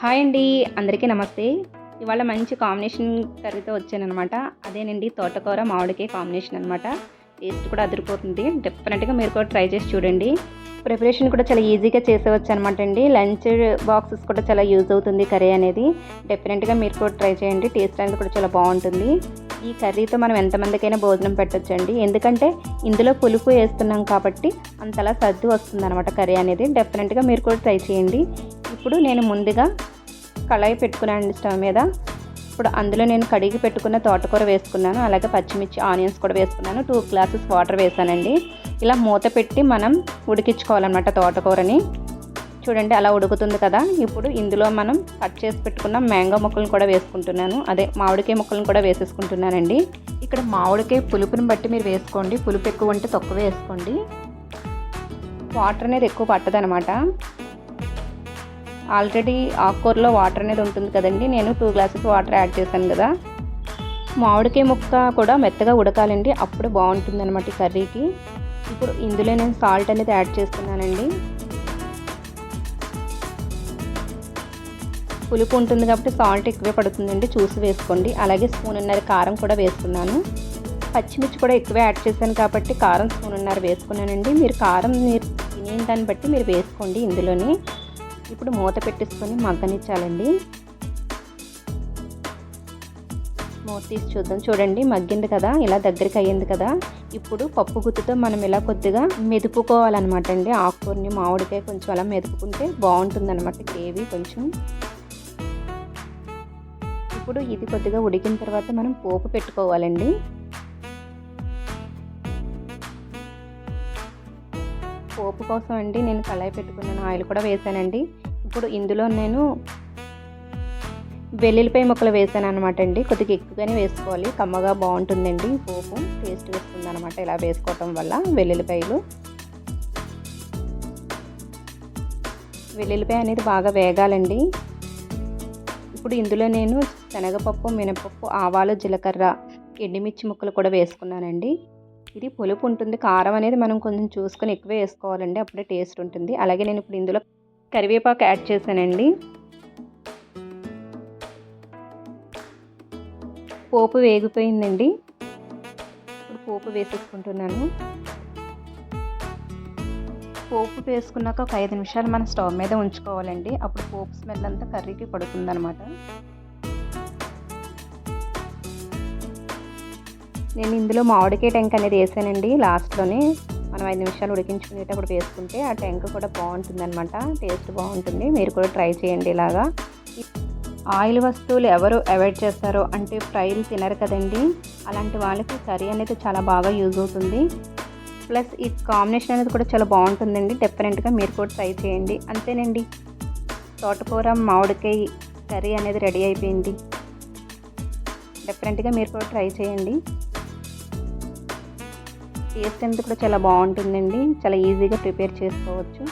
Hi అండి అందరికీ నమస్తే. ఇవాళ మంచి కాంబినేషన్ కర్రీతో వచ్చానమాట అదేనండి తోటకూర మామిడికాయ కాంబినేషన్ అనమాట టేస్ట్ కూడా అదిరిపోతుంది. డెఫినెట్గా మీరు కూడా ట్రై చేసి చూడండి. ప్రిపరేషన్ కూడా చాలా ఈజీగా చేసేవచ్చు అనమాట అండి. లంచ్ బాక్సెస్ కూడా చాలా యూజ్ అవుతుంది కర్రీ అనేది. డెఫినెట్గా మీరు కూడా ట్రై చేయండి. టేస్ట్ అనేది కూడా చాలా బాగుంటుంది. ఈ కర్రీతో మనం ఎంతమందికైనా భోజనం పెట్టొచ్చండి. ఎందుకంటే ఇందులో పులుపు వేస్తున్నాం కాబట్టి అంతలా సర్ది వస్తుంది అనమాట కర్రీ అనేది. డెఫినెట్గా మీరు కూడా ట్రై చేయండి. ఇప్పుడు నేను ముందుగా కళాయి పెట్టుకున్నాను స్టవ్ మీద. ఇప్పుడు అందులో నేను కడిగి పెట్టుకున్న తోటకూర వేసుకున్నాను అలాగే పచ్చిమిర్చి ఆనియన్స్ కూడా వేసుకున్నాను. టూ గ్లాసెస్ వాటర్ వేసానండి. ఇలా మూత పెట్టి మనం ఉడికించుకోవాలన్నమాట తోటకూరని. చూడండి అలా ఉడుకుతుంది కదా. ఇప్పుడు ఇందులో మనం కట్ చేసి పెట్టుకున్న మ్యాంగో ముక్కలను కూడా వేసుకుంటున్నాను. అదే మామిడికాయ ముక్కలను కూడా వేసేసుకుంటున్నానండి. ఇక్కడ మామిడికాయ పులుపుని బట్టి మీరు వేసుకోండి. పులుపు ఎక్కువ ఉంటే తక్కువ వేసుకోండి. వాటర్ అనేది ఎక్కువ పట్టదనమాట ఆల్రెడీ ఆకుకూరలో వాటర్ అనేది ఉంటుంది కదండి. నేను టూ గ్లాసెస్ వాటర్ యాడ్ చేశాను కదా. మామిడికాయ ముక్క కూడా మెత్తగా ఉడకాలండి. అప్పుడు బాగుంటుంది అనమాట ఈ కర్రీకి. ఇప్పుడు ఇందులో నేను సాల్ట్ అనేది యాడ్ చేస్తున్నానండి. పులుపు ఉంటుంది కాబట్టి సాల్ట్ ఎక్కువే పడుతుందండి. చూసి వేసుకోండి. అలాగే స్పూన్ ఉన్నర కారం కూడా వేసుకున్నాను పచ్చిమిర్చి కూడా ఎక్కువే యాడ్ చేశాను కాబట్టి కారం స్పూన్ ఉన్నర వేసుకున్నానండి. మీరు కారం మీరు తినే దాన్ని బట్టి మీరు వేసుకోండి ఇందులోని. ఇప్పుడు మూత పెట్టేసుకొని మగ్గనిచ్చాలండి. మూత తీసి చూద్దాం. చూడండి మగ్గింది కదా ఇలా దగ్గరికి అయ్యింది కదా. ఇప్పుడు పప్పు గుత్తుతో మనం ఇలా కొద్దిగా మెదుపుకోవాలన్నమాట అండి. ఆకుకూరని మామిడికాయ కొంచెం అలా మెదుపుకుంటే బాగుంటుంది అనమాట గ్రేవీ కొంచెం. ఇప్పుడు ఇది కొద్దిగా ఉడికిన తర్వాత మనం పోపు పెట్టుకోవాలండి. పోపు కోసం అండి నేను కళాయి పెట్టుకున్నాను ఆయిల్ కూడా వేసానండి. ఇప్పుడు ఇందులో నేను వెల్లుల్లిపాయ ముక్కలు వేసాను అనమాట అండి. కొద్దిగా ఎక్కువగానే వేసుకోవాలి. కమ్మగా బాగుంటుందండి పోపు టేస్ట్ వస్తుంది అనమాట ఇలా వేసుకోవటం వల్ల వెల్లుల్లిపాయలు. వెల్లుల్లిపాయ అనేది బాగా వేగాలండి. ఇప్పుడు ఇందులో నేను శనగపప్పు మినపప్పు ఆవాలు జీలకర్ర ఎండుమిర్చి ముక్కలు కూడా వేసుకున్నానండి. ఇది పులుపు ఉంటుంది. కారం అనేది మనం కొంచెం చూసుకొని ఎక్కువ వేసుకోవాలండి. అప్పుడే టేస్ట్ ఉంటుంది. అలాగే నేను ఇప్పుడు ఇందులో కరివేపాకు యాడ్ చేశానండి. పోపు వేగిపోయిందండి. ఇప్పుడు పోపు వేసేసుకుంటున్నాను. పోపు వేసుకున్నాక ఒక ఐదు నిమిషాలు మనం స్టవ్ మీద ఉంచుకోవాలండి. అప్పుడు పోపు స్మెల్ అంతా కర్రీకి పడుతుంది నేను ఇందులో మామిడికాయ టెంక్ అనేది వేసానండి లాస్ట్లోనే మనం ఐదు నిమిషాలు ఉడికించుకునేటప్పుడు వేసుకుంటే ఆ టెంక్ కూడా బాగుంటుందన్నమాట టేస్ట్ బాగుంటుంది మీరు కూడా ట్రై చేయండి ఇలాగా. ఆయిల్ వస్తువులు ఎవరు అవాయిడ్ చేస్తారో అంటే ఫ్రైలు తినరు కదండి అలాంటి వాళ్ళకి కర్రీ అనేది చాలా బాగా యూజ్ అవుతుంది. ప్లస్ ఈ కాంబినేషన్ అనేది కూడా చాలా బాగుంటుందండి డెఫినెట్గా మీరు కూడా ట్రై చేయండి. అంతేనండి తోటకూర మామిడికాయ కర్రీ అనేది రెడీ అయిపోయింది. డెఫినెట్గా మీరు కూడా ట్రై చేయండి. టేస్ట్ అనేది కూడా చాలా బాగుంటుందండి. చాలా ఈజీగా ప్రిపేర్ చేసుకోవచ్చు.